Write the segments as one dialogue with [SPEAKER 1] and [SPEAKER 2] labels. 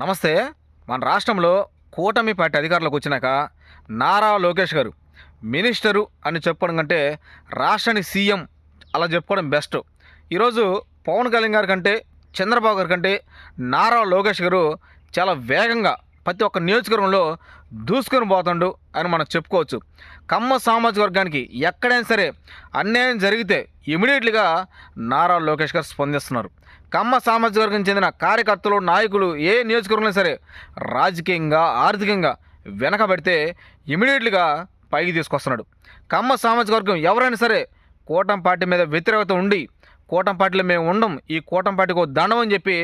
[SPEAKER 1] నమస్తే. మన రాష్ట్రంలో కూటమి పార్టీ అధికారులకు వచ్చినాక నారా లోకేష్ గారు మినిస్టరు అని చెప్పడం కంటే రాష్ట్రానికి సీఎం అలా చెప్పుకోవడం బెస్ట్. ఈరోజు పవన్ కళ్యాణ్ గారి కంటే చంద్రబాబు గారి కంటే నారా లోకేష్ గారు చాలా వేగంగా ప్రతి ఒక్క నియోజకవర్గంలో దూసుకొని పోతుండు అని మనం చెప్పుకోవచ్చు. కమ్మ సామాజిక వర్గానికి ఎక్కడైనా సరే అన్యాయం జరిగితే ఇమీడియట్లీగా నారా లోకేష్ గారు స్పందిస్తున్నారు. కమ్మ సామాజిక వర్గం చెందిన కార్యకర్తలు నాయకులు ఏ నియోజకవర్గంలో సరే రాజకీయంగా ఆర్థికంగా వెనకబడితే ఇమీడియట్లీగా పైకి తీసుకొస్తున్నాడు. కమ్మ సామాజిక వర్గం ఎవరైనా సరే కూటమి పార్టీ మీద వ్యతిరేకత ఉండి కూటంపాటిలో పార్టీలో మేము ఉండం ఈ కూటంపాటికి పార్టీకి ఒక దండం అని చెప్పి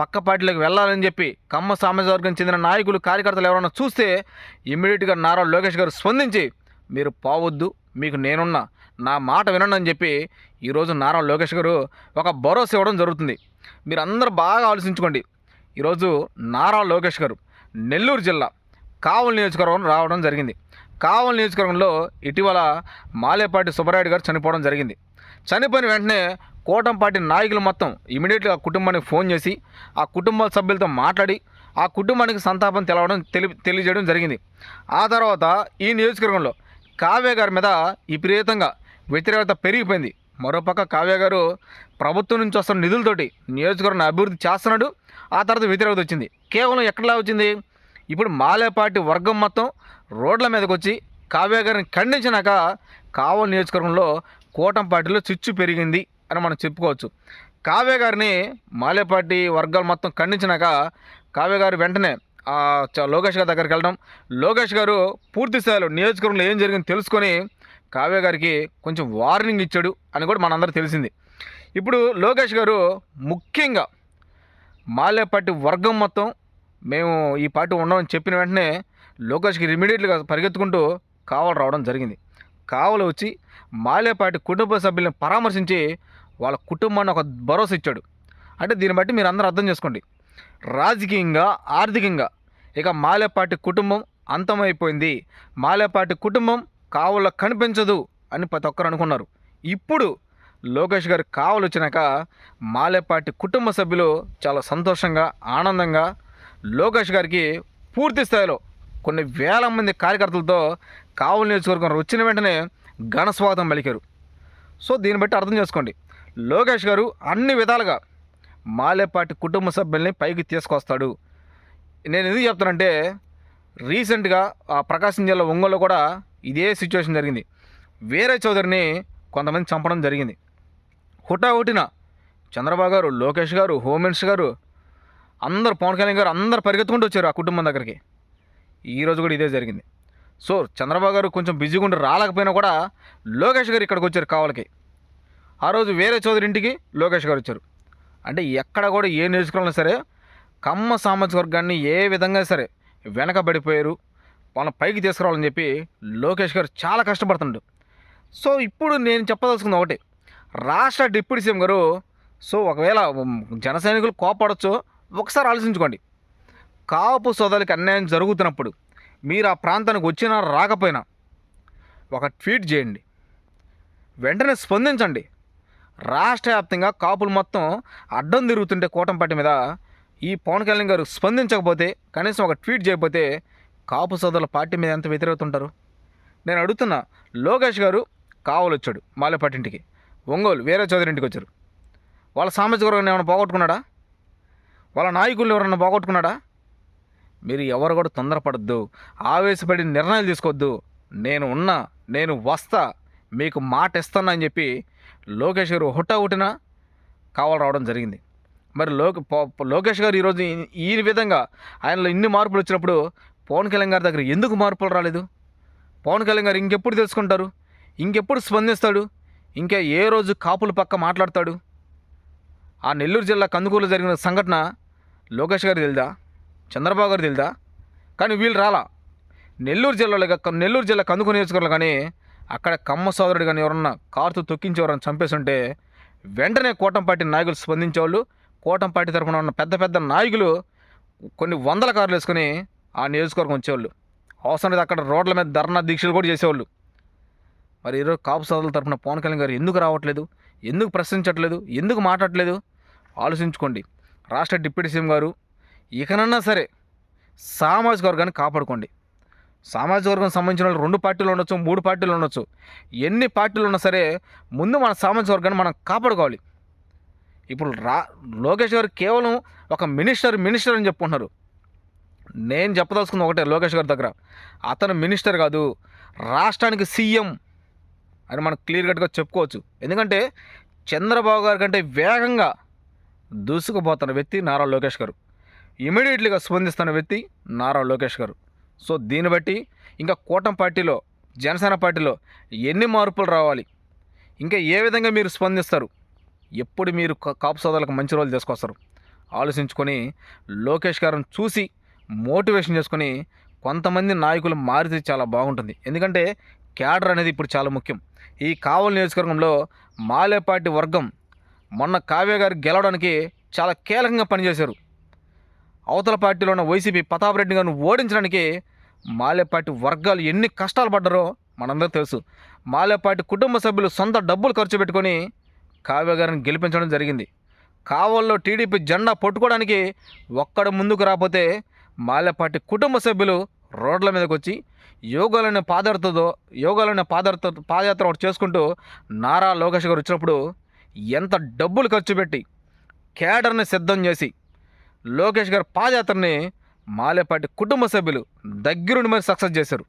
[SPEAKER 1] పక్క పార్టీలోకి వెళ్ళాలని చెప్పి కమ్మ సామాజిక వర్గం చెందిన నాయకులు కార్యకర్తలు ఎవరైనా చూస్తే ఇమ్మీడియట్గా నారా లోకేష్ గారు స్పందించి మీరు పోవద్దు మీకు నేనున్నా నా మాట వినండి అని చెప్పి ఈరోజు నారా లోకేష్ గారు ఒక భరోసా ఇవ్వడం జరుగుతుంది. మీరు అందరూ బాగా ఆలోచించుకోండి. ఈరోజు నారా లోకేష్ గారు నెల్లూరు జిల్లా కావలి నియోజకవర్గం రావడం జరిగింది. కావలి నియోజకవర్గంలో ఇటీవల మాలేపాటి సుబ్బరాయుడు గారు చనిపోవడం జరిగింది. చనిపోయిన వెంటనే కోటంపాటి నాయకులు మొత్తం ఇమీడియట్గా ఆ కుటుంబానికి ఫోన్ చేసి ఆ కుటుంబ సభ్యులతో మాట్లాడి ఆ కుటుంబానికి సంతాపం తెలవడం తెలి తెలియజేయడం జరిగింది. ఆ తర్వాత ఈ నియోజకవర్గంలో కావ్య గారి మీద విపరీతంగా వ్యతిరేకత పెరిగిపోయింది. మరోపక్క కావ్య గారు ప్రభుత్వం నుంచి వస్తున్న నిధులతోటి నియోజకవర్గం అభివృద్ధి చేస్తున్నాడు. ఆ తర్వాత వ్యతిరేకత వచ్చింది. కేవలం ఎక్కడలా వచ్చింది? ఇప్పుడు మాలేపాటి వర్గం మొత్తం రోడ్ల మీదకి వచ్చి కావ్య గారిని ఖండించినాక కావల్ నియోజకవర్గంలో కూటంపాటిలో చిచ్చు పెరిగింది అని మనం చెప్పుకోవచ్చు. కావ్య గారిని మాలేపాటి వర్గాలు మొత్తం ఖండించినాక కావ్య గారు వెంటనే లోకేష్ గారి దగ్గరికి వెళ్ళడం. లోకేష్ గారు పూర్తి స్థాయిలో నియోజకవర్గంలో ఏం జరిగిందో తెలుసుకొని కావ్య గారికి కొంచెం వార్నింగ్ ఇచ్చాడు అని కూడా మనందరూ తెలిసింది. ఇప్పుడు లోకేష్ గారు ముఖ్యంగా మాలేపాటి వర్గం మొత్తం మేము ఈ పార్టీ ఉండమని చెప్పిన వెంటనే లోకేష్కి ఇమీడియట్గా పరిగెత్తుకుంటూ కావలు రావడం జరిగింది. కావలి వచ్చి మాలేపాటి కుటుంబ సభ్యులను పరామర్శించి వాళ్ళ కుటుంబాన్ని ఒక భరోసా ఇచ్చాడు. అంటే దీన్ని బట్టి మీరు అందరూ అర్థం చేసుకోండి. రాజకీయంగా ఆర్థికంగా ఇక మాలేపాటి కుటుంబం అంతమైపోయింది. మాలేపాటి కుటుంబం కావుల కనిపించదు అని ప్రతి ఒక్కరు అనుకున్నారు. ఇప్పుడు లోకేష్ గారు కావలు వచ్చినాక మాలేపాటి కుటుంబ సభ్యులు చాలా సంతోషంగా ఆనందంగా లోకేష్ గారికి పూర్తి స్థాయిలో కొన్ని వేల మంది కార్యకర్తలతో కావలి నియోజకవర్గం వచ్చిన వెంటనే ఘనస్వాదం మలికారు పలికారు. సో దీన్ని బట్టి అర్థం చేసుకోండి. లోకేష్ గారు అన్ని విధాలుగా మాలేపాటి కుటుంబ సభ్యుల్ని పైకి తీసుకొస్తాడు. నేను ఎందుకు చెప్తానంటే రీసెంట్గా ఆ ప్రకాశం జిల్లా ఒంగోలులో కూడా ఇదే సిచ్యువేషన్ జరిగింది. వేరే చౌదరిని కొంతమంది చంపడం జరిగింది. హుటాహుటిన చంద్రబాబు గారు లోకేష్ గారు హోమ్ మినిస్టర్ గారు అందరు పవన్ కళ్యాణ్ గారు అందరు పరిగెత్తుకుంటూ వచ్చారు ఆ కుటుంబం దగ్గరికి. ఈరోజు కూడా ఇదే జరిగింది. సో చంద్రబాబు గారు కొంచెం బిజీగా ఉండి రాలేకపోయినా కూడా లోకేష్ గారు ఇక్కడికి వచ్చారు కావాలకి. ఆ రోజు వేరే చౌదరి ఇంటికి లోకేష్ గారు వచ్చారు. అంటే ఎక్కడ కూడా ఏ నియోజకవర్గంలో సరే కమ్మ సామాజిక వర్గాన్ని ఏ విధంగా సరే వెనకబడిపోయారు వాళ్ళ పైకి తీసుకురావాలని చెప్పి లోకేష్ గారు చాలా కష్టపడుతుండు సో ఇప్పుడు నేను చెప్పదలుచుకుంది ఒకటి. రాష్ట్ర డిప్యూటీ సీఎం గారు సో ఒకవేళ జన సైనికులు ఒకసారి ఆలోచించుకోండి. కాపు సోదరులకి అన్యాయం జరుగుతున్నప్పుడు మీరు ఆ ప్రాంతానికి వచ్చినా రాకపోయినా ఒక ట్వీట్ చేయండి. వెంటనే స్పందించండి. రాష్ట్ర వ్యాప్తంగా కాపులు మొత్తం అడ్డం తిరుగుతుంటే కూటంపట్టి మీద ఈ పవన్ కళ్యాణ్ గారు స్పందించకపోతే కనీసం ఒక ట్వీట్ చేయకపోతే కాపు సోదరుల పార్టీ మీద ఎంత వ్యతిరేకతుంటారు? నేను అడుగుతున్నా లోకేష్ గారు కావలు వచ్చాడు మాలేపట్టింటికి ఒంగోలు వేరే చౌదరి ఇంటికి వచ్చారు. వాళ్ళ సామాజిక వర్గాన్ని ఏమైనా పోగొట్టుకున్నాడా? వాళ్ళ నాయకులు ఎవరన్నా పోగొట్టుకున్నాడా మీరు ఎవరు కూడా తొందరపడద్దు. ఆవేశపడి నిర్ణయాలు తీసుకోవద్దు. నేను ఉన్నా నేను వస్తా మీకు మాట ఇస్తాను అని చెప్పి లోకేష్ గారు హుటాహుటిన కావాలి రావడం జరిగింది. మరి లోక లోకేష్ గారు ఈరోజు ఈ- ఈ విధంగా ఆయనలో ఇన్ని మార్పులు వచ్చినప్పుడు పవన్ కళ్యాణ్ గారి దగ్గర ఎందుకు మార్పులు రాలేదు? పవన్ కళ్యాణ్ గారు ఇంకెప్పుడు తెలుసుకుంటారు? ఇంకెప్పుడు స్పందిస్తాడు? ఇంకా ఏ రోజు కాపుల పక్క మాట్లాడతాడు? ఆ నెల్లూరు జిల్లా కందుకూరులో జరిగిన సంఘటన లోకేష్ గారు తెలుదా? చంద్రబాబు గారు తెలుదా? కానీ వీళ్ళు రాలా. నెల్లూరు జిల్లాలో నెల్లూరు జిల్లా కందుకూరు నియోజకవర్గంలో కానీ అక్కడ కమ్మ సోదరుడు కానీ ఎవరన్నా కారుతో తొక్కించి ఎవరన్నా చంపేస్తుంటే వెంటనే కూటంపాటి నాయకులు స్పందించేవాళ్ళు కూటంపాటి తరఫున ఉన్న పెద్ద పెద్ద నాయకులు కొన్ని వందల కార్లు వేసుకొని ఆ నియోజకవర్గం వచ్చేవాళ్ళు. అవసరం లేదు అక్కడ రోడ్ల మీద ధర్నా దీక్షలు కూడా చేసేవాళ్ళు. మరి ఈరోజు కాపు సోదరుల తరఫున పవన్ కళ్యాణ్ గారు ఎందుకు రావట్లేదు? ఎందుకు ప్రశ్నించట్లేదు? ఎందుకు మాట్లాడట్లేదు? ఆలోచించుకోండి. రాష్ట్ర డిప్యూటీ సీఎం గారు ఇకనన్నా సరే సామాజిక వర్గాన్ని కాపాడుకోండి. సామాజిక వర్గం సంబంధించిన వాళ్ళు రెండు పార్టీలు ఉండొచ్చు మూడు పార్టీలు ఉండొచ్చు. ఎన్ని పార్టీలు ఉన్నా సరే ముందు మన సామాజిక వర్గాన్ని మనం కాపాడుకోవాలి. ఇప్పుడు రా లోకేష్ గారు కేవలం ఒక మినిస్టర్ మినిస్టర్ అని చెప్పుకుంటున్నారు. నేను చెప్పదలుచుకుంది ఒకటే లోకేష్ గారి దగ్గర. అతను మినిస్టర్ కాదు రాష్ట్రానికి సీఎం అని మనం క్లియర్ కట్గా చెప్పుకోవచ్చు. ఎందుకంటే చంద్రబాబు గారి కంటే వేగంగా దూసుకుపోతున్న వ్యక్తి నారా లోకేష్ గారు. ఇమీడియట్లీగా స్పందిస్తున్న వ్యక్తి నారా లోకేష్ గారు. సో దీన్ని బట్టి ఇంకా కూటమి పార్టీలో జనసేన పార్టీలో ఎన్ని మార్పులు రావాలి? ఇంకా ఏ విధంగా మీరు స్పందిస్తారు? ఎప్పుడు మీరు కా- కాపు సోదరులకు మంచి రోజులు తీసుకొస్తారు? ఆలోచించుకొని లోకేష్ గారిని చూసి మోటివేషన్ చేసుకొని కొంతమంది నాయకులు మారితే చాలా బాగుంటుంది. ఎందుకంటే క్యాడర్ అనేది ఇప్పుడు చాలా ముఖ్యం. ఈ కావలి నియోజకవర్గంలో మాలేపాటి వర్గం మొన్న కావ్య గారు గెలవడానికి చాలా కీలకంగా పనిచేశారు. అవతల పార్టీలో ఉన్న వైసీపీ ప్రతాప్ రెడ్డి గారిని ఓడించడానికి మాలేపాటి వర్గాలు ఎన్ని కష్టాలు పడ్డారో మనందరూ తెలుసు. మాలేపాటి కుటుంబ సభ్యులు సొంత డబ్బులు ఖర్చు పెట్టుకొని కావ్య గారిని గెలిపించడం జరిగింది. కావల్లో టీడీపీ జెండా పట్టుకోవడానికి ఒక్కడ ముందుకు రాకపోతే మాలేపాటి కుటుంబ సభ్యులు రోడ్ల మీదకి వచ్చి యోగాలనే పాదయాత్రతో యోగాలనే పాదయాత్ర పాదయాత్ర ఒకటి చేసుకుంటూ నారా లోకేష్ గారు వచ్చినప్పుడు ఎంత డబ్బులు ఖర్చు పెట్టి కేడర్ని సిద్ధం చేసి లోకేష్ గారి పాదయాత్రని మాలేపాటి కుటుంబ సభ్యులు దగ్గరుండి మరి సక్సెస్ చేశారు.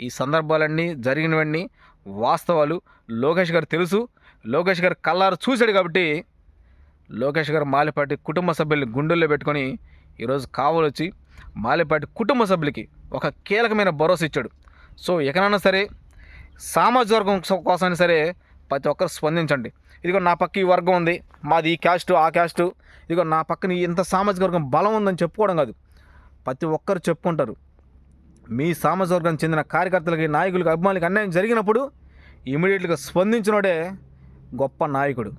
[SPEAKER 1] ఈ సందర్భాలన్నీ జరిగినవన్నీ వాస్తవాలు లోకేష్ గారు తెలుసు. లోకేష్ గారు కల్లారు చూశాడు కాబట్టి లోకేష్ గారు మాలేపాటి కుటుంబ సభ్యుల్ని గుండెల్లో పెట్టుకొని ఈరోజు కావలొచ్చి మాలేపాటి కుటుంబ సభ్యులకి ఒక కీలకమైన భరోసా ఇచ్చాడు. సో ఎకనైనా సరే సామాజిక వర్గం కోసమైనా సరే ప్రతి ఒక్కరు స్పందించండి. ఇదిగో నా పక్క ఈ వర్గం ఉంది మాది ఈ క్యాస్ట్ ఆ క్యాస్ట్ ఇదిగో నా పక్కన ఇంత సామాజిక వర్గం బలం ఉందని చెప్పుకోవడం కాదు. ప్రతి ఒక్కరు చెప్పుకుంటారు. మీ సామాజిక వర్గం చెందిన కార్యకర్తలకి నాయకులకి అభిమానులకి అన్యాయం జరిగినప్పుడు ఇమీడియట్గా స్పందించినోడే గొప్ప నాయకుడు.